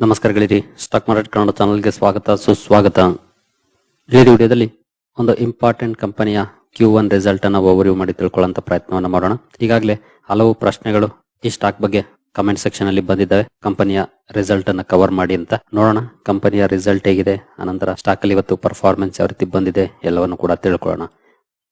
ನಮಸ್ಕಾರಗಳಿರಿ stock market Kannada ಚಾನಲ್ಗೆ ಸ್ವಾಗತ, ಸುಸ್ವಾಗತ. ಈ ವಿಡಿಯೋದಲ್ಲಿ ಒಂದು ಇಂಪಾರ್ಟೆಂಟ್ ಕಂಪನಿಯ ಕ್ಯೂ ಒನ್ ರಿಸಲ್ಟ್ ಅನ್ನು ಓವರ್ವ್ಯೂ ಮಾಡಿ ತಿಳ್ಕೊಳ್ಳುವಂತ ಪ್ರಯತ್ನವನ್ನು ಮಾಡೋಣ. ಈಗಾಗಲೇ ಹಲವು ಪ್ರಶ್ನೆಗಳು ಈ ಸ್ಟಾಕ್ ಬಗ್ಗೆ ಕಮೆಂಟ್ ಸೆಕ್ಷನ್ ಅಲ್ಲಿ ಬಂದಿದ್ದಾವೆ. ಕಂಪನಿಯ ರಿಸಲ್ಟ್ ಅನ್ನ ಕವರ್ ಮಾಡಿ ಅಂತ ನೋಡೋಣ. ಕಂಪನಿಯ ರಿಸಲ್ಟ್ ಹೇಗಿದೆ, ಅನಂತರ ಸ್ಟಾಕ್ ಅಲ್ಲಿ ಇವತ್ತು ಪರ್ಫಾರ್ಮೆನ್ಸ್ ಯಾವ ರೀತಿ ಬಂದಿದೆ ಎಲ್ಲವನ್ನು ಕೂಡ ತಿಳ್ಕೊಳ್ಳೋಣ.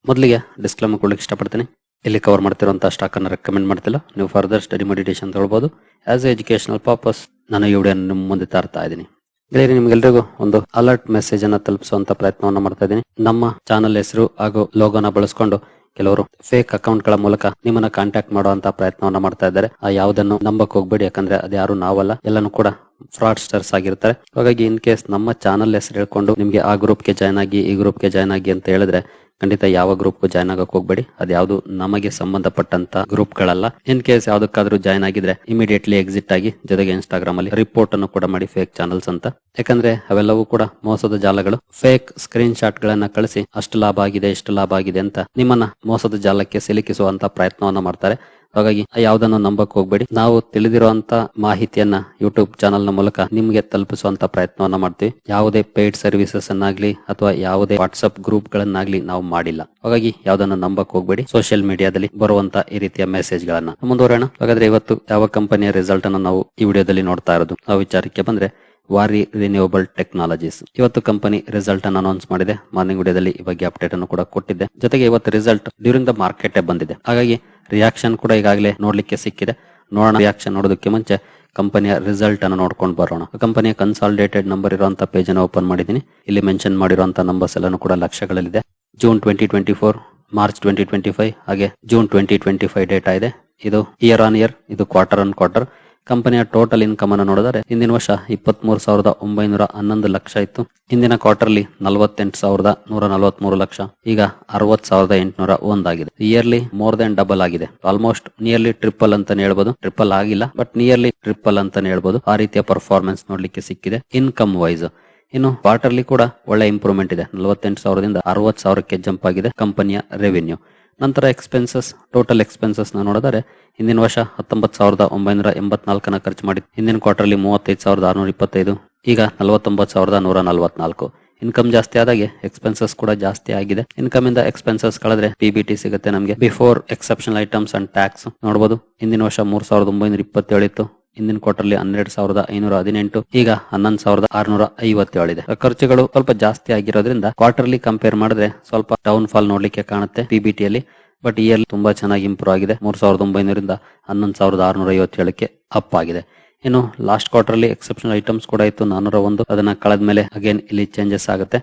ಮೊದಲಿಗೆ ಡಿಸ್ಕ್ಲೇಮರ್ ಕೊಡ್ಲಿಕ್ಕೆ ಇಷ್ಟಪಡ್ತೀನಿ. ಇಲ್ಲಿ ಕವರ್ ಮಾಡ್ತಿರುವಂತಹ ಸ್ಟಾಕ್ ಅನ್ನು ರೆಕಮೆಂಡ್ ಮಾಡ್ತಿಲ್ಲ. ನೀವು ಫರ್ದರ್ ಸ್ಟಡಿ ಮೆಡಿಟೇಷನ್ ತಗೊಳ್ಬಹುದು ಆಸ್ ಎ ಎಜುಕೇಶನಲ್ ಪರ್ಪಸ್ ನಾನು ಈ ವಿಡಿಯೋ ನಿಮ್ಮ ಮುಂದೆ ತರ್ತಾ ಇದ್ದೀನಿ. ನಿಮಗೆ ನಿಮ್ಗೆಲ್ರಿಗೂ ಒಂದು ಅಲರ್ಟ್ ಮೆಸೇಜ್ ಅನ್ನ ತಲುಪಿಸುವಂತ ಪ್ರಯತ್ನವನ್ನ ಮಾಡ್ತಾ ಇದ್ದೀನಿ. ನಮ್ಮ ಚಾನಲ್ ಹೆಸರು ಹಾಗೂ ಲೋಗೋನ ಬಳಸ್ಕೊಂಡು ಕೆಲವರು ಫೇಕ್ ಅಕೌಂಟ್ಗಳ ಮೂಲಕ ನಿಮ್ಮನ್ನ ಕಾಂಟ್ಯಾಕ್ಟ್ ಮಾಡುವಂತ ಪ್ರಯತ್ನವನ್ನ ಮಾಡ್ತಾ ಇದ್ದಾರೆ. ಆ ಯಾವುದನ್ನು ನಂಬಕ್ ಹೋಗ್ಬೇಡಿ, ಯಾಕಂದ್ರೆ ಅದ್ಯಾರು ನಾವಲ್ಲ, ಎಲ್ಲಾನು ಕೂಡ ಫ್ರಾಡ್ ಸ್ಟರ್ಸ್ ಆಗಿರ್ತಾರೆ. ಹಾಗಾಗಿ ಇನ್ ಕೇಸ್ ನಮ್ಮ ಚಾನಲ್ ಹೆಸರು ಹೇಳ್ಕೊಂಡು ನಿಮ್ಗೆ ಆ ಗ್ರೂಪ್ಗೆ ಜಾಯ್ನ್ ಆಗಿ, ಈ ಗ್ರೂಪ್ಗೆ ಜಾಯ್ನ್ ಆಗಿ ಅಂತ ಹೇಳಿದ್ರೆ ಖಂಡಿತ ಯಾವ ಗ್ರೂಪ್ ಜಾಯ್ನ್ ಆಗಕ್ ಹೋಗ್ಬೇಡಿ. ಅದ್ಯಾವುದು ನಮಗೆ ಸಂಬಂಧಪಟ್ಟಂತ ಗ್ರೂಪ್ ಗಳಲ್ಲ. ಇನ್ ಕೇಸ್ ಯಾವ್ದಕ್ಕಾದ್ರೂ ಜಾಯ್ನ್ ಆಗಿದ್ರೆ ಇಮಿಡಿಯೇಟ್ಲಿ ಎಕ್ಸಿಟ್ ಆಗಿ ಜೊತೆಗೆ ಇನ್ಸ್ಟಾಗ್ರಾಮ್ ಅಲ್ಲಿ ರಿಪೋರ್ಟ್ ಅನ್ನು ಕೂಡ ಮಾಡಿ ಫೇಕ್ ಚಾನಲ್ಸ್ ಅಂತ. ಯಾಕಂದ್ರೆ ಅವೆಲ್ಲವೂ ಕೂಡ ಮೋಸದ ಜಾಲಗಳು. ಫೇಕ್ ಸ್ಕ್ರೀನ್ ಶಾಟ್ ಗಳನ್ನ ಕಳಿಸಿ ಅಷ್ಟು ಲಾಭ ಆಗಿದೆ, ಇಷ್ಟು ಲಾಭ ಆಗಿದೆ ಅಂತ ನಿಮ್ಮನ್ನ ಮೋಸದ ಜಾಲಕ್ಕೆ ಸಿಲುಕಿಸುವಂತ ಪ್ರಯತ್ನವನ್ನ ಮಾಡ್ತಾರೆ. ಹಾಗಾಗಿ ಯಾವ್ದನ್ನು ನಂಬಕ್ ಹೋಗ್ಬೇಡಿ. ನಾವು ತಿಳಿದಿರುವಂತ ಮಾಹಿತಿಯನ್ನ ಯೂಟ್ಯೂಬ್ ಚಾನಲ್ನ ಮೂಲಕ ನಿಮ್ಗೆ ತಲುಪಿಸುವಂತ ಪ್ರಯತ್ನವನ್ನ ಮಾಡ್ತೀವಿ. ಯಾವುದೇ ಪೇಯ್ಡ್ ಸರ್ವಿಸಸ್ ಅನ್ನಾಗ್ಲಿ ಅಥವಾ ಯಾವುದೇ ವಾಟ್ಸ್ಆಪ್ ಗ್ರೂಪ್ ಗಳನ್ನಾಗ್ಲಿ ನಾವು ಮಾಡಿಲ್ಲ. ಹಾಗಾಗಿ ಯಾವ್ದನ್ನು ನಂಬಕ್ ಹೋಗ್ಬೇಡಿ. ಸೋಷಿಯಲ್ ಮೀಡಿಯಾದಲ್ಲಿ ಬರುವಂತ ಈ ರೀತಿಯ ಮೆಸೇಜ್ ಗಳನ್ನ ಮುಂದುವರೋಣ ಹಾಗಾದ್ರೆ ಇವತ್ತು ಯಾವ ಕಂಪನಿಯ ರಿಸಲ್ಟ್ ಅನ್ನ ನಾವು ಈ ವಿಡಿಯೋದಲ್ಲಿ ನೋಡ್ತಾ ಇರೋದು? ಆ ವಿಚಾರಕ್ಕೆ ಬಂದ್ರೆ ವಾರಿ ರಿನ್ಯೂವಬಲ್ ಟೆಕ್ನಾಲಜೀಸ್ ಇವತ್ತು ಕಂಪನಿ ರಿಸಲ್ಟ್ ಅನ್ನು ಅನೌನ್ಸ್ ಮಾಡಿದೆ. ಮಾರ್ನಿಂಗ್ ವಿಡಿಯೋದಲ್ಲಿ ಈ ಬಗ್ಗೆ ಅಪ್ಡೇಟ್ ಅನ್ನು ಕೂಡ ಕೊಟ್ಟಿದ್ದೆ. ಜೊತೆಗೆ ಇವತ್ತು ರಿಸಲ್ಟ್ ಡ್ಯೂರಿಂಗ್ ದ ಮಾರ್ಕೆಟ್ ಬಂದಿದೆ. ಹಾಗಾಗಿ ರಿಯಾಕ್ಷನ್ ಕೂಡ ಈಗಾಗಲೇ ನೋಡ್ಲಿಕ್ಕೆ ಸಿಕ್ಕಿದೆ. ನೋಡೋಣ ರಿಯಾಕ್ಷನ್ ನೋಡೋದಕ್ಕೆ ಮುಂಚೆ ಕಂಪನಿಯ ರಿಸಲ್ಟ್ ಅನ್ನು ನೋಡ್ಕೊಂಡು ಬರೋಣ. ಕಂಪನಿಯ ಕನ್ಸಾಲಿಡೇಟೆಡ್ ನಂಬರ್ ಇರುವಂತ ಪೇಜ್ ಅನ್ನು ಓಪನ್ ಮಾಡಿದ್ದೀನಿ. ಇಲ್ಲಿ ಮೆನ್ಷನ್ ಮಾಡಿರುವಂತಹ ನಂಬರ್ಸ್ ಎಲ್ಲಾನು ಕೂಡ ಲಕ್ಷಗಳಲ್ಲಿದೆ. June twenty twenty four March twenty twenty five ಹಾಗೆ June twenty twenty five data ಇದೆ. ಇದು ಇಯರ್ ಆನ್ ಇಯರ್ ಇದು ಕ್ವಾರ್ಟರ್ ಆನ್ ಕ್ವಾರ್ಟರ್ ಕಂಪನಿಯ ಟೋಟಲ್ ಇನ್ಕಮ್ ಅನ್ನು ನೋಡಿದರೆ ಹಿಂದಿನ ವರ್ಷ ಇಪ್ಪತ್ತ್ ಮೂರು ಸಾವಿರದ ಒಂಬೈನೂರ ಹನ್ನೊಂದು ಲಕ್ಷ ಇತ್ತು. ಹಿಂದಿನ ಕ್ವಾರ್ಟರ್ಲಿ ನಲವತ್ತೆಂಟು ಸಾವಿರದ ನೂರ ನಲವತ್ಮೂರು ಲಕ್ಷ. ಈಗ ಅರವತ್ ಸಾವಿರದ ಎಂಟುನೂರ ಒಂದಾಗಿದೆ ಇಯರ್ಲಿ ಮೋರ್ ದೆನ್ ಡಬಲ್ ಆಗಿದೆ. ಆಲ್ಮೋಸ್ಟ್ ನಿಯರ್ಲಿ ಟ್ರಿಪಲ್ ಅಂತಾನೆ ಹೇಳ್ಬೋದು. ಟ್ರಿಪಲ್ ಆಗಿಲ್ಲ ಬಟ್ ನಿಯರ್ಲಿ ಟ್ರಿಪಲ್ ಅಂತಾನೆ ಹೇಳ್ಬೋದು. ಆ ರೀತಿಯ ಪರ್ಫಾರ್ಮೆನ್ಸ್ ನೋಡ್ಲಿಕ್ಕೆ ಸಿಕ್ಕಿದೆ ಇನ್ಕಮ್ ವೈಸ್ ಇನ್ನು ಕ್ವಾರ್ಟರ್ಲಿ ಕೂಡ ಒಳ್ಳೆ ಇಂಪ್ರೂವ್ಮೆಂಟ್ ಇದೆ. ನಲವತ್ತೆಂಟು ಸಾವಿರದಿಂದ ಅರವತ್ ಸಾವಿರಕ್ಕೆ ಜಂಪ್ ಆಗಿದೆ ಕಂಪನಿಯ ರೆವಿನ್ಯೂ ನಂತರ ಎಕ್ಸ್ಪೆನ್ಸಸ್ ಟೋಟಲ್ ಎಕ್ಸ್ಪೆನ್ಸಸ್ನ ನೋಡಿದರೆ ಹಿಂದಿನ ವರ್ಷ ಹತ್ತೊಂಬತ್ತು ಸಾವಿರದ ಒಂಬೈನೂರ ಎಂಬತ್ನಾಲ್ಕನ ಖರ್ಚು ಮಾಡಿ, ಹಿಂದಿನ ಕ್ವಾರ್ಟರ್ಲಿ ಮೂವತ್ತೈದು ಸಾವಿರದ ಆರುನೂರ ಇಪ್ಪತ್ತೈದು, ಈಗ ನಲವತ್ತೊಂಬತ್ತು ಸಾವಿರದ ನೂರ ನಲವತ್ನಾಲ್ಕು. ಇನ್ಕಮ್ ಜಾಸ್ತಿ ಆದಾಗೆ ಎಕ್ಸ್ಪೆನ್ಸಸ್ ಕೂಡ ಜಾಸ್ತಿ ಆಗಿದೆ. ಇನ್ಕಮ್ ಇಂದ ಎಕ್ಸ್ಪೆನ್ಸಸ್ ಕಳೆದ್ರೆ ಪಿಬಿಟಿ ಸಿಗುತ್ತೆ ನಮಗೆ. Before exceptional items and tax ನೋಡಬಹುದು ಹಿಂದಿನ ವರ್ಷ ಮೂರ್ ಸಾವಿರದ ಒಂಬೈನೂರ ಇಪ್ಪತ್ತೇಳು ಇತ್ತು. ಹಿಂದಿನ ಕ್ವಾರ್ಟರ್ಲಿ ಹನ್ನೆರಡು ಸಾವಿರದ ಐನೂರ ಹದಿನೆಂಟು, ಈಗ ಹನ್ನೊಂದು ಸಾವಿರದ ಆರ್ನೂರ ಐವತ್ತೇಳು ಇದೆ ಖರ್ಚುಗಳು ಸ್ವಲ್ಪ ಜಾಸ್ತಿ ಆಗಿರೋದ್ರಿಂದ ಕ್ವಾರ್ಟರ್ಲಿ ಕಂಪೇರ್ ಮಾಡಿದ್ರೆ ಸ್ವಲ್ಪ ಡೌನ್ ಫಾಲ್ ನೋಡ್ಲಿಕ್ಕೆ ಕಾಣುತ್ತೆ ಪಿಬಿಟಿಯಲ್ಲಿ ಬಟ್ ಇಯರ್ ತುಂಬಾ ಚೆನ್ನಾಗಿ ಇಂಪ್ರೂವ್ ಆಗಿದೆ. ಮೂರ್ ಸಾವಿರದ ಒಂಬೈನೂರಿಂದ ಹನ್ನೊಂದು ಸಾವಿರದ ಆರ್ನೂರ ಐವತ್ತೇಳಕ್ಕೆ ಅಪ್ ಆಗಿದೆ. ಇನ್ನು ಲಾಸ್ಟ್ ಕ್ವಾರ್ಟರ್ಲಿ ಎಕ್ಸೆಪ್ಷನಲ್ ಐಟಮ್ಸ್ ಕೂಡ ಇತ್ತು, ನಾನೂರ ಒಂದು. ಅದನ್ನ ಕಳೆದ ಮೇಲೆ ಅಗೇನ್ ಇಲ್ಲಿ ಚೇಂಜಸ್ ಆಗುತ್ತೆ.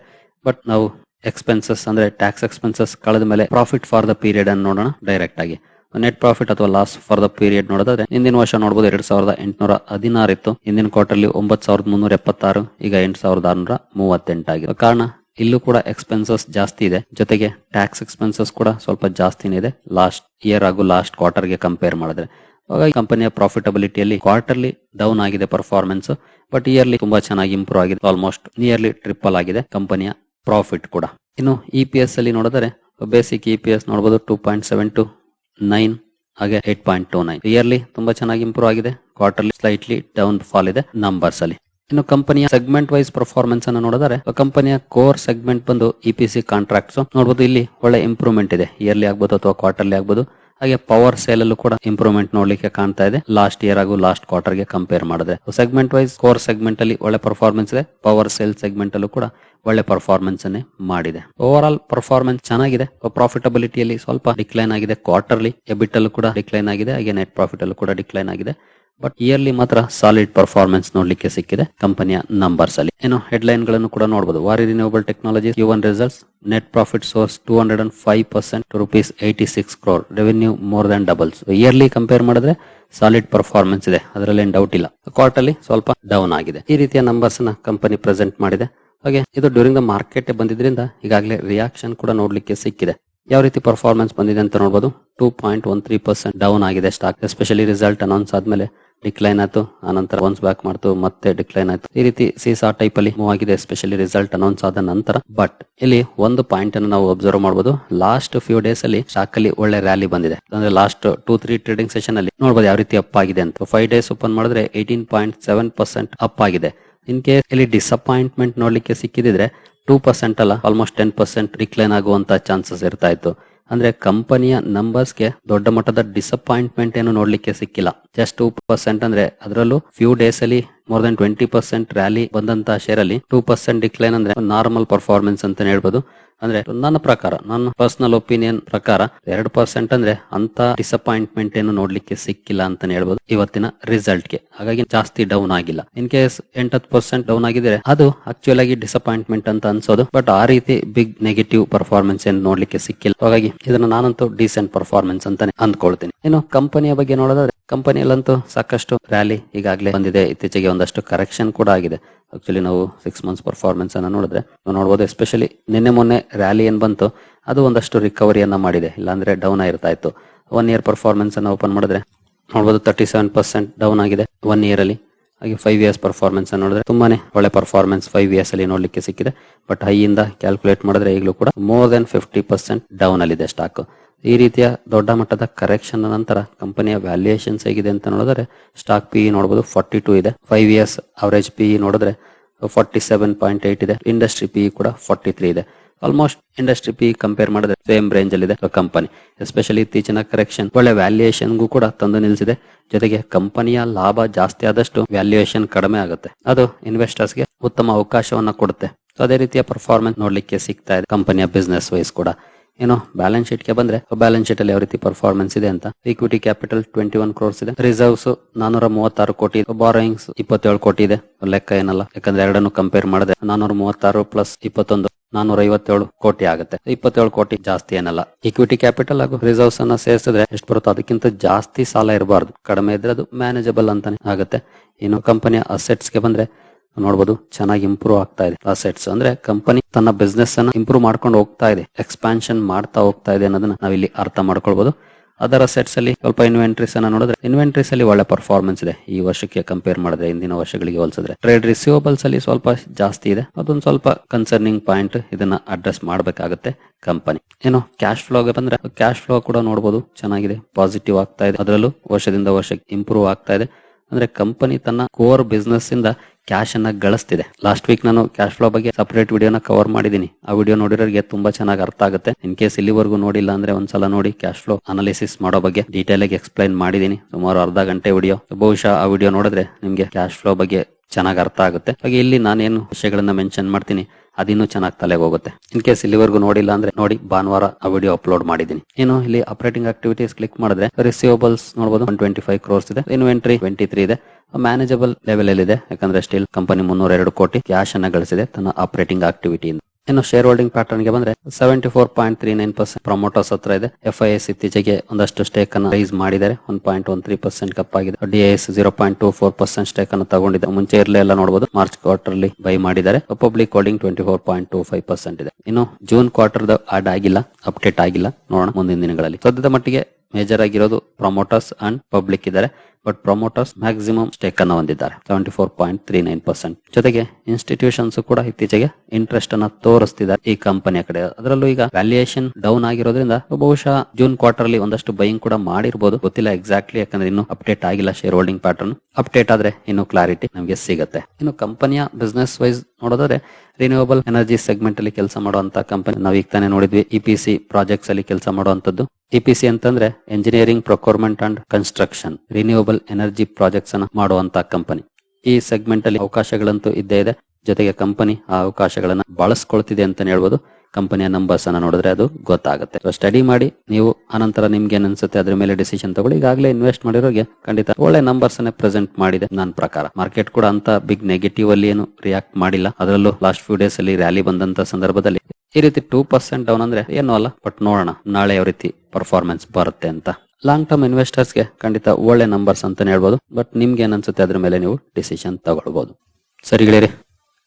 ಬಟ್ ನಾವು ಎಕ್ಸ್ಪೆನ್ಸಸ್ ಅಂದ್ರೆ ಟ್ಯಾಕ್ಸ್ ಎಕ್ಸ್ಪೆನ್ಸಸ್ ಕಳೆದ ಮೇಲೆ ಪ್ರಾಫಿಟ್ ಫಾರ್ ದ ಪೀರಿಯಡ್ ಅನ್ನು ನೋಡೋಣ ಡೈರೆಕ್ಟ್ ಆಗಿ. ನೆಟ್ ಪ್ರಾಫಿಟ್ ಅಥವಾ ಲಾಸ್ ಫಾರ್ ದ ಪೀರಿಯಡ್ ನೋಡೋದಾದ್ರೆ, ಹಿಂದಿನ ವರ್ಷ ನೋಡಬಹುದು ಎರಡ್ ಸಾವಿರದ ಎಂಟುನೂರ ಹದಿನಾರು ಇತ್ತು. ಹಿಂದಿನ ಕ್ವಾರ್ಟರ್ಲಿ ಒಂಬತ್ತು ಸಾವಿರದ ಮುನ್ನೂರ ಎಪ್ಪತ್ತಾರು, ಈಗ ಎಂಟು ಸಾವಿರದ ಆರ್ನೂರ ಮೂವತ್ತೆಂಟಾಗಿದೆ ಕಾರಣ, ಇಲ್ಲೂ ಕೂಡ ಎಕ್ಸ್ಪೆನ್ಸಸ್ ಜಾಸ್ತಿ ಇದೆ. ಜೊತೆಗೆ ಟ್ಯಾಕ್ಸ್ ಎಕ್ಸ್ಪೆನ್ಸಸ್ ಕೂಡ ಸ್ವಲ್ಪ ಜಾಸ್ತಿನೇ ಇದೆ. ಲಾಸ್ಟ್ ಇಯರ್ ಹಾಗೂ ಲಾಸ್ಟ್ ಕ್ವಾರ್ಟರ್ಗೆ ಕಂಪೇರ್ ಮಾಡಿದ್ರೆ. ಹಾಗಾಗಿ ಕಂಪನಿಯ ಪ್ರಾಫಿಟಬಿಲಿಟಿಯಲ್ಲಿ ಕ್ವಾರ್ಟರ್ಲಿ ಡೌನ್ ಆಗಿದೆ ಪರ್ಫಾರ್ಮೆನ್ಸ್ ಬಟ್ ಇಯರ್ಲಿ ತುಂಬಾ ಚೆನ್ನಾಗಿ ಇಂಪ್ರೂವ್ ಆಗಿದೆ. ಆಲ್ಮೋಸ್ಟ್ ನಿಯರ್ಲಿ ಟ್ರಿಪಲ್ ಆಗಿದೆ ಕಂಪನಿಯ ಪ್ರಾಫಿಟ್ ಕೂಡ. ಇನ್ನು ಇ ಪಿ ಎಸ್ ಅಲ್ಲಿ ನೋಡಿದರೆ ಬೇಸಿಕ್ ಇ ಪಿ ಎಸ್ ನೋಡಬಹುದು two point seven two nine ಹಾಗೆ eight point two nine yearly ತುಂಬಾ ಚೆನ್ನಾಗಿ ಇಂಪ್ರೂವ್ ಆಗಿದೆ. ಕ್ವಾರ್ಟರ್ಲಿ ಸ್ಲೈಟ್ಲಿ ಡೌನ್ ಫಾಲ್ ಇದೆ ನಂಬರ್ಸ್ ಅಲ್ಲಿ. ಇನ್ನು ಕಂಪನಿಯ ಸೆಗ್ಮೆಂಟ್ ವೈಸ್ ಪರ್ಫಾರ್ಮೆನ್ಸ್ ಅನ್ನು ನೋಡಿದರೆ ಕಂಪನಿಯ ಕೋರ್ ಸೆಗ್ಮೆಂಟ್ ಬಂದು ಇ ಪಿ ಸಿ ಕಾಂಟ್ರಾಕ್ಟ್ಸ್ ನೋಡಬಹುದು ಇಲ್ಲಿ ಒಳ್ಳೆ ಇಂಪ್ರೂವ್ಮೆಂಟ್ ಇದೆ. ಇಯರ್ಲಿ ಆಗ್ಬೋದು ಅಥವಾ ಕ್ವಾರ್ಟರ್ಲಿ ಆಗ್ಬೋದು. ಹಾಗೆ ಪವರ್ ಸೇಲ್ ಅಲ್ಲೂ ಕೂಡ ಇಂಪ್ರೂವ್ಮೆಂಟ್ ನೋಡ್ಲಿಕ್ಕೆ ಕಾಣ್ತಾ ಇದೆ. ಲಾಸ್ಟ್ ಇಯರ್ ಹಾಗೂ ಲಾಸ್ಟ್ ಕ್ವಾರ್ಟರ್ಗೆ ಕಂಪೇರ್ ಮಾಡಿದ್ರೆ. ಸೆಗ್ಮೆಂಟ್ ವೈಸ್ ಕೋರ್ ಸೆಗ್ಮೆಂಟ್ ಅಲ್ಲಿ ಒಳ್ಳೆ ಪರ್ಫಾರ್ಮೆನ್ಸ್ ಇದೆ. ಪವರ್ ಸೇಲ್ ಸೆಗ್ಮೆಂಟ್ ಅಲ್ಲೂ ಕೂಡ ಒಳ್ಳೆ ಪರ್ಫಾರ್ಮೆನ್ಸ್ ಅನ್ನೇ ಮಾಡಿದೆ. ಓವರ್ ಆಲ್ ಪರ್ಫಾರ್ಮೆನ್ಸ್ ಚೆನ್ನಾಗಿದೆ ಪ್ರಾಫಿಟಬಿಲಿಟಿಯಲ್ಲಿ ಸ್ವಲ್ಪ ಡಿಕ್ಲೈನ್ ಆಗಿದೆ ಕ್ವಾರ್ಟರ್ಲಿ ಎಬಿಟ್ ಅಲ್ಲೂ ಕೂಡ ಡಿಕ್ಲೈನ್ ಆಗಿದೆ. ಹಾಗೆ ನೆಟ್ ಪ್ರಾಫಿಟ್ ಅಲ್ಲೂ ಕೂಡ ಡಿಕ್ಲೈನ್ ಆಗಿದೆ. ಬಟ್ ಇಯರ್ಲಿ ಮಾತ್ರ ಸಾಲಿಡ್ ಪರ್ಫಾರ್ಮೆನ್ಸ್ ನೋಡ್ಲಿಕ್ಕೆ ಸಿಕ್ಕಿದೆ ಕಂಪನಿಯ ನಂಬರ್ಸ್ ಅಲ್ಲಿ. ಏನು ಹೆಡ್ಲೈನ್ಗಳನ್ನು ಕೂಡ ನೋಡಬಹುದು Waaree renewable technology Q one results net profit soars two hundred and five percent rupees eighty six crore revenue more than doubles yearly compare ಮಾಡಿದ್ರೆ ಸಾಲಿಡ್ ಪರ್ಫಾರ್ಮೆನ್ಸ್ ಇದೆ. ಅದರಲ್ಲಿ ಡೌಟ್ ಇಲ್ಲ. ಕ್ವಾರ್ಟರ್ಲಿ ಸ್ವಲ್ಪ ಡೌನ್ ಆಗಿದೆ. ಈ ರೀತಿಯ ನಂಬರ್ಸ್ನ ಕಂಪನಿ ಪ್ರೆಸೆಂಟ್ ಮಾಡಿದೆ. ಹಾಗೆ ಇದು ಡ್ಯೂರಿಂಗ್ ದ ಮಾರ್ಕೆಟ್ ಬಂದಿದ್ರಿಂದ ಈಗಾಗಲೇ ರಿಯಾಕ್ಷನ್ ಕೂಡ ನೋಡ್ಲಿಕ್ಕೆ ಸಿಕ್ಕಿದೆ. ಯಾವ ರೀತಿ ಪರ್ಫಾರ್ಮೆನ್ಸ್ ಬಂದಿದೆ ಅಂತ ನೋಡಬಹುದು two point one three percent down ಆಗಿದೆ ಸ್ಟಾಕ್ ಎಸ್ಪೆಷಲಿ ರಿಸಲ್ಟ್ ಅನೌನ್ಸ್ ಆದ್ಮೇಲೆ ಡಿಕ್ಲೈನ್ ಆಯ್ತು ಆನಂತರ ಬೌನ್ಸ್ ಬ್ಯಾಕ್ ಮಾಡ್ತು, ಮತ್ತೆ ಡಿಕ್ಲೈನ್ ಆಯ್ತು. ಈ ರೀತಿ ಸೀಸಾ ಟೈಪ್ ಅಲ್ಲಿ ಮೂವ್ ಆಗಿದೆ ಎಸ್ಪೆಷಲಿ ರಿಸಲ್ಟ್ ಅನೌನ್ಸ್ ಆದ ನಂತರ. ಬಟ್ ಇಲ್ಲಿ ಒಂದು ಪಾಯಿಂಟ್ ಅನ್ನು ನಾವು ಅಬ್ಸರ್ವ್ ಮಾಡಬಹುದು ಲಾಸ್ಟ್ ಫ್ಯೂ ಡೇಸ್ ಅಲ್ಲಿ ಸ್ಟಾಕ್ ಅಲ್ಲಿ ಒಳ್ಳೆ ರ್ಯಾಲಿ ಬಂದಿದೆ. ಅಂದ್ರೆ last two three trading session ಅಲ್ಲಿ ನೋಡಬಹುದು ಯಾವ ರೀತಿ ಅಪ್ ಆಗಿದೆ ಅಂತ. ಫೈವ್ ಡೇಸ್ ಓಪನ್ ಮಾಡಿದ್ರೆ eighteen point seven percent up ಆಗಿದೆ. ಇನ್ ಕೇಸ್ ಇಲ್ಲಿ ಡಿಸಪಾಯಿಂಟ್ಮೆಂಟ್ ನೋಡ್ಲಿಕ್ಕೆ ಸಿಕ್ಕಿದ್ರೆ ಟೂ ಪರ್ಸೆಂಟ್ ಅಲ್ಲ ಆಲ್ಮೋಸ್ಟ್ ಟೆನ್ ಪರ್ಸೆಂಟ್ ಡಿಕ್ಲೈನ್ ಆಗುವಂತ ಚಾನ್ಸಸ್ ಇರ್ತಾ ಇತ್ತು. ಅಂದ್ರೆ ಕಂಪನಿಯ ನಂಬರ್ಸ್ಗೆ ದೊಡ್ಡ ಮಟ್ಟದ ಡಿಸಪಾಯಿಂಟ್ಮೆಂಟ್ ಏನು ನೋಡ್ಲಿಕ್ಕೆ ಸಿಕ್ಕಿಲ್ಲ. ಜಸ್ಟ್ ಟೂ ಪರ್ಸೆಂಟ್ ಅಂದ್ರೆ ಅದರಲ್ಲೂ ಫ್ಯೂ ಡೇಸ್ ಅಲ್ಲಿ more than twenty percent rally ಬಂದಂತ ಶೇರ್ ಅಲ್ಲಿ ಟೂ ಪರ್ಸೆಂಟ್ ಡಿಕ್ಲೈನ್ ಅಂದ್ರೆ ನಾರ್ಮಲ್ ಪರ್ಫಾರ್ಮೆನ್ಸ್ ಅಂತಾನೆ ಹೇಳ್ಬೋದು. ಅಂದ್ರೆ ನನ್ನ ಪ್ರಕಾರ, ನನ್ನ ಪರ್ಸನಲ್ ಒಪಿನಿಯನ್ ಪ್ರಕಾರ ಎರಡು ಪರ್ಸೆಂಟ್ ಅಂದ್ರೆ ಅಂತ ಡಿಸಪಾಯಿಂಟ್ಮೆಂಟ್ ಏನು ನೋಡ್ಲಿಕ್ಕೆ ಸಿಕ್ಕಿಲ್ಲ ಅಂತ ಹೇಳ್ಬೋದು ಇವತ್ತಿನ ರಿಸಲ್ಟ್ಗೆ. ಹಾಗಾಗಿ ಜಾಸ್ತಿ ಡೌನ್ ಆಗಿಲ್ಲ. ಇನ್ ಕೇಸ್ ಎಂಟತ್ತು ಪರ್ಸೆಂಟ್ ಡೌನ್ ಆಗಿದ್ರೆ ಅದು ಆಕ್ಚುಲ್ ಆಗಿ ಡಿಸಪಾಯಿಂಟ್ಮೆಂಟ್ ಅಂತ ಅನ್ಸೋದು. ಬಟ್ ಆ ರೀತಿ ಬಿಗ್ ನೆಗೆಟಿವ್ ಪರ್ಫಾರ್ಮೆನ್ಸ್ ಏನು ನೋಡ್ಲಿಕ್ಕೆ ಸಿಕ್ಕಿಲ್ಲ. ಹಾಗಾಗಿ ಇದನ್ನ ನಾನಂತೂ ಡೀಸೆಂಟ್ ಪರ್ಫಾರ್ಮೆನ್ಸ್ ಅಂತಾನೆ ಅಂದ್ಕೊಳ್ತೀನಿ. ಇನ್ನು ಕಂಪನಿಯ ಬಗ್ಗೆ ನೋಡೋದಾದ್ರೆ ಕಂಪನಿಯಲ್ಲಂತೂ ಸಾಕಷ್ಟು ರ್ಯಾಲಿ ಈಗಾಗಲೇ ಬಂದಿದೆ. ಇತ್ತೀಚೆಗೆ ಒಂದಷ್ಟು ಕರೆಕ್ಷನ್ ಕೂಡ ಆಗಿದೆ. ಆಕ್ಚುಲಿ ನಾವು ಸಿಕ್ಸ್ ಮಂತ್ಸ್ ಪರ್ಫಾರ್ಮೆನ್ಸ್ ಅನ್ನು ನೋಡಿದ್ರೆ, ನಾವು ನೋಡಬಹುದು ಎಸ್ಪೆಷಲಿ ನಿನ್ನೆ ಮೊನ್ನೆ ರ್ಯಾಲಿ ಏನು ಬಂತು, ಅದು ಒಂದಷ್ಟು ರಿಕವರಿಯನ್ನು ಮಾಡಿದೆ. ಇಲ್ಲಾಂದ್ರೆ ಡೌನ್ ಆಗಿರ್ತಾ ಇತ್ತು. ಒನ್ ಇಯರ್ ಪರ್ಫಾರ್ಮೆನ್ಸ್ ಅನ್ನು ಓಪನ್ ಮಾಡಿದ್ರೆ ನೋಡಬಹುದು ತರ್ಟಿ ಸೆವೆನ್ ಪರ್ಸೆಂಟ್ ಡೌನ್ ಆಗಿದೆ ಒನ್ ಇಯರ್ ಅಲ್ಲಿ. ಹಾಗೆ ಫೈವ್ ಇಯರ್ಸ್ ಪರ್ಫಾರ್ಮೆನ್ಸ್ ನೋಡಿದ್ರೆ ತುಂಬಾನೇ ಒಳ್ಳೆ ಪರ್ಫಾರ್ಮೆನ್ಸ್ ಫೈವ್ ಇಯರ್ಸ್ ಅಲ್ಲಿ ನೋಡ್ಲಿಕ್ಕೆ ಸಿಕ್ಕಿದೆ. ಬಟ್ ಹೈ ಇಂದ ಕ್ಯಾಲ್ಕುಲೇಟ್ ಮಾಡಿದ್ರೆ ಈಗಲೂ ಕೂಡ more than fifty percent down ಅಲ್ಲಿದೆ ಸ್ಟಾಕ್ ಈ ರೀತಿಯ ದೊಡ್ಡ ಮಟ್ಟದ ಕರೆಕ್ಷನ್ ನಂತರ ಕಂಪನಿಯ ವ್ಯಾಲ್ಯೂಯೇಷನ್ಸ್ ಹೇಗಿದೆ ಅಂತ ನೋಡಿದ್ರೆ ಸ್ಟಾಕ್ ಪಿ ನೋಡಬಹುದು ಫಾರ್ಟಿ ಟೂ ಇದೆ. ಫೈವ್ ಇಯರ್ಸ್ ಅವರೇಜ್ ಪಿ ನೋಡಿದ್ರೆ ಫಾರ್ಟಿ ಸೆವೆನ್ ಪಾಯಿಂಟ್ ಏಟ್ ಇದೆ ಇಂಡಸ್ಟ್ರಿ ಪಿ ಕೂಡ ಫಾರ್ಟಿ ತ್ರೀ ಇದೆ. ಆಲ್ಮೋಸ್ಟ್ ಇಂಡಸ್ಟ್ರಿ ಪಿ ಕಂಪೇರ್ ಮಾಡಿದ್ರೆ ಸೇಮ್ ರೇಂಜ್ ಅಲ್ಲಿ ಇದೆ ಕಂಪನಿ ಎಸ್ಪೆಷಲಿ ಇತ್ತೀಚಿನ ಕರೆಕ್ಷನ್ ಒಳ್ಳೆ ವ್ಯಾಲ್ಯೂಯೇಷನ್ಗೂ ಕೂಡ ತಂದು ನಿಲ್ಲಿಸಿದೆ ಜೊತೆಗೆ ಕಂಪನಿಯ ಲಾಭ ಜಾಸ್ತಿ ಆದಷ್ಟು ವ್ಯಾಲ್ಯೂಯೇಷನ್ ಕಡಿಮೆ ಆಗುತ್ತೆ. ಅದು ಇನ್ವೆಸ್ಟರ್ಸ್ಗೆ ಉತ್ತಮ ಅವಕಾಶವನ್ನ ಕೊಡುತ್ತೆ. ಅದೇ ರೀತಿಯ ಪರ್ಫಾರ್ಮೆನ್ಸ್ ನೋಡ್ಲಿಕ್ಕೆ ಸಿಗ್ತಾ ಇದೆ ಕಂಪನಿಯ ಬಿಸ್ನೆಸ್ ವೈಸ್ ಕೂಡ. ಏನು ಬ್ಯಾಲೆನ್ಸ್ ಶೀಟ್ಗೆ ಬಂದ್ರೆ ಬ್ಯಾಲೆನ್ಸ್ ಶೀಟ್ ಅಲ್ಲಿ ಯಾವ ರೀತಿ ಪರ್ಫಾರ್ಮೆನ್ಸ್ ಇದೆ ಅಂತ. Equity capital twenty one crores ಇದೆ. ರಿಸರ್ವ್ಸ್ ನಾನೂರ ಮೂವತ್ತಾರು ಕೋಟಿ ಬಾರೋಯಿಂಗ್ಸ್ ಇಪ್ಪತ್ತೇಳು ಕೋಟಿ ಇದೆ. ಲೆಕ್ಕ ಏನಲ್ಲ. ಯಾಕಂದ್ರೆ ಎರಡನ್ನು ಕಂಪೇರ್ ಮಾಡಿದ್ರೆ ನಾನೂರ ಮೂವತ್ತಾರು ಪ್ಲಸ್ ಇಪ್ಪತ್ತೊಂದು. ನಾನೂರ ಐವತ್ತೇಳು ಕೋಟಿ ಆಗುತ್ತೆ. ಇಪ್ಪತ್ತೇಳು ಕೋಟಿ ಜಾಸ್ತಿ ಏನಲ್ಲ. ಇಕ್ವಿಟಿ ಕ್ಯಾಪಿಟಲ್ ಹಾಗೂ ರಿಸರ್ವ್ಸ್ ಅನ್ನ ಸೇರಿಸಿದ್ರೆ ಎಷ್ಟು ಬರುತ್ತೋ ಅದಕ್ಕಿಂತ ಜಾಸ್ತಿ ಸಾಲ ಇರಬಾರ್ದು. ಕಡಿಮೆ ಇದ್ರೆ ಅದು ಮ್ಯಾನೇಜಬಲ್ ಅಂತಾನೆ ಆಗುತ್ತೆ. ಇನ್ನು ಕಂಪನಿಯ ಅಸೆಟ್ಸ್ಗೆ ಬಂದ್ರೆ ನೋಡಬಹುದು ಚೆನ್ನಾಗಿ ಇಂಪ್ರೂವ್ ಆಗ್ತಾ ಇದೆ ಅಸೆಟ್ಸ್ ಅಂದ್ರೆ ಕಂಪನಿ ತನ್ನ ಬಿಸ್ನೆಸ್ ಅನ್ನ ಇಂಪ್ರೂವ್ ಮಾಡ್ಕೊಂಡು ಹೋಗ್ತಾ ಇದೆ. ಎಕ್ಸ್ಪಾನ್ಷನ್ ಮಾಡ್ತಾ ಹೋಗ್ತಾ ಇದೆ ಅನ್ನೋದನ್ನ ನಾವಿಲ್ಲಿ ಅರ್ಥ ಮಾಡ್ಕೊಳ್ಬಹುದು ಅದರ್ ಸೆಟ್ಸ್ ಅಲ್ಲಿ ಸ್ವಲ್ಪ ಇನ್ವೆಂಟ್ರೀಸ್ ಅನ್ನ ನೋಡಿದ್ರೆ ಇನ್ವೆಂಟ್ರೀಸ್ ಅಲ್ಲಿ ಒಳ್ಳೆ ಪರ್ಫಾರ್ಮೆನ್ಸ್ ಇದೆ. ಈ ವರ್ಷಕ್ಕೆ ಕಂಪೇರ್ ಮಾಡಿದ್ರೆ, ಹಿಂದಿನ ವರ್ಷಗಳಿಗೆ ಹೋಲಿಸಿದ್ರೆ. ಟ್ರೇಡ್ ರಿಸೀವಬಲ್ಸ್ ಅಲ್ಲಿ ಸ್ವಲ್ಪ ಜಾಸ್ತಿ ಇದೆ. ಅದೊಂದು ಸ್ವಲ್ಪ ಕನ್ಸರ್ನಿಂಗ್ ಪಾಯಿಂಟ್ ಇದನ್ನ ಅಡ್ರೆಸ್ ಮಾಡಬೇಕಾಗುತ್ತೆ ಕಂಪನಿ ಏನು ಕ್ಯಾಶ್ ಫ್ಲೋಗೆ ಬಂದ್ರೆ ಕ್ಯಾಶ್ ಫ್ಲೋ ಕೂಡ ನೋಡಬಹುದು ಚೆನ್ನಾಗಿದೆ ಪಾಸಿಟಿವ್ ಆಗ್ತಾ ಇದೆ. ಅದರಲ್ಲೂ ವರ್ಷದಿಂದ ವರ್ಷಕ್ಕೆ ಇಂಪ್ರೂವ್ ಆಗ್ತಾ ಇದೆ. ಅಂದ್ರೆ ಕಂಪನಿ ತನ್ನ ಕೋರ್ ಬಿಸ್ನೆಸ್ ಇಂದ ಕ್ಯಾಶ್ ಅನ್ನ ಗಳಿಸ್ತಿದೆ. ಲಾಸ್ಟ್ ವೀಕ್ ನಾನು ಕ್ಯಾಶ್ ಫ್ಲೋ ಬಗ್ಗೆ ಸಪರೇಟ್ ವಿಡಿಯೋನ ಕವರ್ ಮಾಡಿದೀನಿ ಆ ವಿಡಿಯೋ ನೋಡಿರೋರಿಗೆ ತುಂಬಾ ಚೆನ್ನಾಗಿ ಅರ್ಥ ಆಗುತ್ತೆ. ಇನ್ ಕೇಸ್ ಇಲ್ಲಿವರೆಗೂ ನೋಡಿಲ್ಲ ಅಂದ್ರೆ ಒಂದ್ಸಲ ನೋಡಿ ಕ್ಯಾಶ್ ಫ್ಲೋ ಅನಾಲಿಸಿಸ್ ಮಾಡೋ ಬಗ್ಗೆ ಡೀಟೇಲ್ ಆಗಿ ಎಕ್ಸ್ಪ್ಲೈನ್ ಮಾಡಿದೀನಿ ಸುಮಾರು ಅರ್ಧ ಗಂಟೆ ವಿಡಿಯೋ ಬಹುಶಃ ಆ ವಿಡಿಯೋ ನೋಡಿದ್ರೆ ನಿಮ್ಗೆ ಕ್ಯಾಶ್ ಫ್ಲೋ ಬಗ್ಗೆ ಚೆನ್ನಾಗಿ ಅರ್ಥ ಆಗುತ್ತೆ. ಹಾಗೆ ಇಲ್ಲಿ ನಾನೇನು ವಿಷಯಗಳನ್ನ ಮೆನ್ಷನ್ ಮಾಡ್ತೀನಿ, ಅದಿನ್ನೂ ಚೆನ್ನಾಗಿ ತಲೆಗೆ ಹೋಗುತ್ತೆ. ಇನ್ ಕೇಸ್ ಇಲ್ಲಿವರೆಗೂ ನೋಡಿಲ್ಲ ಅಂದ್ರೆ ನೋಡಿ, ಭಾನುವಾರ ಆ ವಿಡಿಯೋ ಅಪ್ಲೋಡ್ ಮಾಡಿದೀನಿ ಏನು, ಇಲ್ಲಿ ಆಪರೇಟಿಂಗ್ ಆಕ್ಟಿವಿಟೀಸ್ ಕ್ಲಿಕ್ ಮಾಡಿದ್ರೆ ರಿಸೀವಬಲ್ಸ್ ನೋಡಬಹುದು ಒನ್ ಟ್ವೆಂಟಿ ಫೈವ್ ಕ್ರೋರ್ಸ್ ಇದೆ. ಇನ್ವೆಂಟ್ರಿ ಟ್ವೆಂಟಿ ತ್ರೀ ಇದೆ. ಮ್ಯಾನೇಜಬಲ್ ಲೆವೆಲ್ ಅಲ್ಲಿ ಇದೆ ಯಾಕಂದ್ರೆ ಸ್ಟಿಲ್ ಕಂಪನಿ ಮುನ್ನೂರ ಎರಡು ಕೋಟಿ ಕ್ಯಾಶ್ ಅನ್ನ ಗಳಿಸಿದೆ ತನ್ನ ಆಪರೇಟಿಂಗ್ ಆಕ್ಟಿವಿಟಿಯಿಂದ ಇನ್ನು ಶೇರ್ ಹೋಲ್ಡಿಂಗ್ ಪ್ಯಾಟರ್ನ್ಗೆ ಬಂದ್ರೆ seventy four point three nine percent promoters ಹತ್ರ ಇದೆ. ಎಫ್ ಐ ಎಸ್ ಇತ್ತೀಚೆಗೆ ಒಂದಷ್ಟು ಸ್ಟೇಕ್ ಅನ್ನು ರೈಸ್ ಮಾಡಿದ್ದಾರೆ. One point one three percent cup ಆಗಿದೆ. D S zero point two four percent stake ಅನ್ನು ತಗೊಂಡಿದೆ. ಮುಂಚೆ ಇರಲೇ ಎಲ್ಲ ನೋಡಬಹುದು ಮಾರ್ಚ್ ಕ್ವಾರ್ಟರ್ ಅಲ್ಲಿ ಬೈ ಮಾಡಿದ್ದಾರೆ. Public holding twenty four point two five percent ಇದೆ. ಇನ್ನು ಜೂನ್ ಕ್ವಾರ್ಟರ್ ಆಡ್ ಆಗಿಲ್ಲ ಅಪ್ಡೇಟ್ ಆಗಿಲ್ಲ. ನೋಡೋಣ ಮುಂದಿನ ದಿನಗಳಲ್ಲಿ. ಸದ್ಯದ ಮಟ್ಟಿಗೆ ಮೇಜರ್ ಆಗಿರೋದು ಪ್ರಮೋಟರ್ಸ್ ಅಂಡ್ ಪಬ್ಲಿಕ್ ಇದ್ದಾರೆ. ಬಟ್ ಪ್ರಮೋಟರ್ಸ್ ಮ್ಯಾಕ್ಸಿಮಮ್ ಸ್ಟೇಕ್ ಅನ್ನು ಹೊಂದಿದ್ದಾರೆ. Seventy four point three nine percent ಜೊತೆಗೆ ಇನ್ಸ್ಟಿಟ್ಯೂಷನ್ಸ್ ಕೂಡ ಇತ್ತೀಚೆಗೆ ಇಂಟ್ರೆಸ್ಟ್ ಅನ್ನ ತೋರಿಸ್ತಿದ್ದಾರೆ ಈ ಕಂಪನಿಯ ಕಡೆ. ಅದರಲ್ಲೂ ಈಗ ವ್ಯಾಲ್ಯೂಯೇಷನ್ ಡೌನ್ ಆಗಿರೋದ್ರಿಂದ ಬಹುಶಃ ಜೂನ್ ಕ್ವಾರ್ಟರ್ ಅಲ್ಲಿ ಒಂದಷ್ಟು ಬೈಯಿಂಗ್ ಕೂಡ ಮಾಡಿರಬಹುದು ಗೊತ್ತಿಲ್ಲ ಎಕ್ಸಾಕ್ಟ್ಲಿ ಯಾಕಂದ್ರೆ ಇನ್ನು ಅಪ್ಡೇಟ್ ಆಗಿಲ್ಲ ಶೇರ್ ಹೋಲ್ಡಿಂಗ್ ಪ್ಯಾಟರ್ನ್ ಅಪ್ಡೇಟ್ ಆದ್ರೆ ಇನ್ನು ಕ್ಲಾರಿಟಿ ನಮಗೆ ಸಿಗುತ್ತೆ. ಇನ್ನು ಕಂಪನಿಯ ಬಿಸ್ನೆಸ್ ವೈಸ್ ನೋಡೋದಾದ್ರೆ ರಿನ್ಯೂವಬಲ್ ಎನರ್ಜಿ ಸೆಗ್ಮೆಂಟ್ ಅಲ್ಲಿ ಕೆಲಸ ಮಾಡುವಂತ ಕಂಪನಿ ನಾವು ಈಗ ತಾನೇ ನೋಡಿದ್ವಿ ಇಪಿಸಿ ಪ್ರಾಜೆಕ್ಟ್ಸ್ ಅಲ್ಲಿ ಕೆಲಸ ಮಾಡುವಂತದ್ದು ಇಪಿಸಿ ಅಂತಂದ್ರೆ engineering procurement and construction renewable energy projects ಅನ್ನ ಮಾಡುವಂತ ಕಂಪನಿ ಈ ಸೆಗ್ಮೆಂಟ್ ಅಲ್ಲಿ ಅವಕಾಶಗಳಂತೂ ಇದ್ದೇ ಇದೆ. ಜೊತೆಗೆ ಕಂಪನಿ ಆ ಅವಕಾಶಗಳನ್ನ ಬಳಸ್ಕೊಳ್ತಿದೆ ಅಂತ ಹೇಳ್ಬೋದು. ಕಂಪನಿಯ ನಂಬರ್ಸ್ ಅನ್ನ ನೋಡಿದ್ರೆ ಅದು ಗೊತ್ತಾಗುತ್ತೆ. ಸ್ಟಡಿ ಮಾಡಿ, ನೀವು ಅನಂತರ ನಿಮ್ಗೆ ಏನ್ ಅನ್ಸುತ್ತೆ ಅದ್ರ ಮೇಲೆ ಡಿಸಿಷನ್ ತಗೊಳ್ಳಿ. ಈಗಾಗಲೇ ಇನ್ವೆಸ್ಟ್ ಮಾಡಿರೋರಿಗೆ ಖಂಡಿತ ಒಳ್ಳೆ ನಂಬರ್ಸ್ ಅನ್ನ ಪ್ರೆಸೆಂಟ್ ಮಾಡಿದೆ ನನ್ನ ಪ್ರಕಾರ. ಮಾರ್ಕೆಟ್ ಕೂಡ ಅಂತ ಬಿಗ್ ನೆಗೆಟಿವ್ ಅಲ್ಲಿ ಏನು ರಿಯಾಕ್ಟ್ ಮಾಡಿಲ್ಲ. ಅದರಲ್ಲೂ ಲಾಸ್ಟ್ ಫ್ಯೂ ಡೇಸ್ ಅಲ್ಲಿ ರ್ಯಾಲಿ ಬಂದಂತ ಸಂದರ್ಭದಲ್ಲಿ ಈ ರೀತಿ ಟೂ ಪರ್ಸೆಂಟ್ ಡೌನ್ ಅಂದ್ರೆ ಏನು ಅಲ್ಲ. ಬಟ್ ನೋಡೋಣ, ನಾಳೆ ಯಾವ ರೀತಿ ಪರ್ಫಾರ್ಮೆನ್ಸ್ ಬರುತ್ತೆ ಅಂತ. ಲಾಂಗ್ ಟರ್ಮ್ ಇನ್ವೆಸ್ಟರ್ಸ್ಗೆ ಖಂಡಿತ ಒಳ್ಳೆ ನಂಬರ್ಸ್ ಅಂತಾನೆ ಹೇಳ್ಬೋದು. ಬಟ್ ನಿಮ್ಗೆ ಏನ್ ಅನ್ಸುತ್ತೆ ಅದ್ರ ಮೇಲೆ ನೀವು ಡಿಸಿಷನ್ ತಗೊಳ್ಬಹುದು ಸರಿ ಗೆಳೆಯರೆ